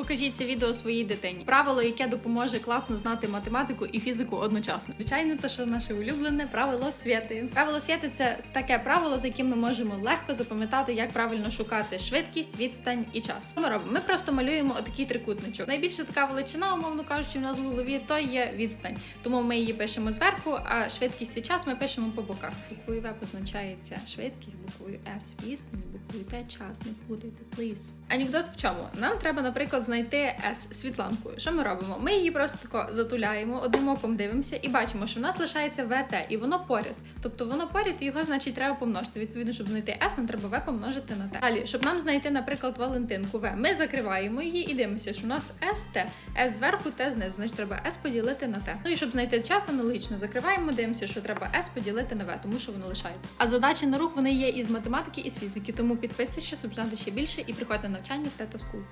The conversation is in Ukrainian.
Покажіть це відео своїй дитині. Правило, яке допоможе класно знати математику і фізику одночасно. Звичайно, то що наше улюблене правило святи. Правило святи це таке правило, з яким ми можемо легко запам'ятати, як правильно шукати швидкість, відстань і час. Що ми робимо? Ми просто малюємо отакий трикутничок. Найбільша така величина, умовно кажучи, в нас в голові то є відстань. Тому ми її пишемо зверху, а швидкість і час ми пишемо по боках. Буквою В позначається швидкість, буквою С відстань, буквою Т час. Не путайте, пліз. Анекдот в чому? Нам треба, наприклад, знайти С Світланкою. Що ми робимо? Ми її просто тако затуляємо, одним оком дивимося і бачимо, що в нас лишається ВТ, і воно поряд. Тобто воно поряд, і його значить треба помножити. Відповідно, щоб знайти С, нам треба В помножити на Т. Далі, щоб нам знайти, наприклад, Валентинку В, ми закриваємо її і дивимося, що у нас Т. С зверху, Т знизу. Значить, треба С поділити на Т. Ну і щоб знайти час, аналогічно закриваємо, дивимося, що треба С поділити на В, тому що воно лишається. А задачі на рух вони є із математики і з фізики. Тому підписуйся, щоб знати ще більше і приходьте на навчання в Тета School.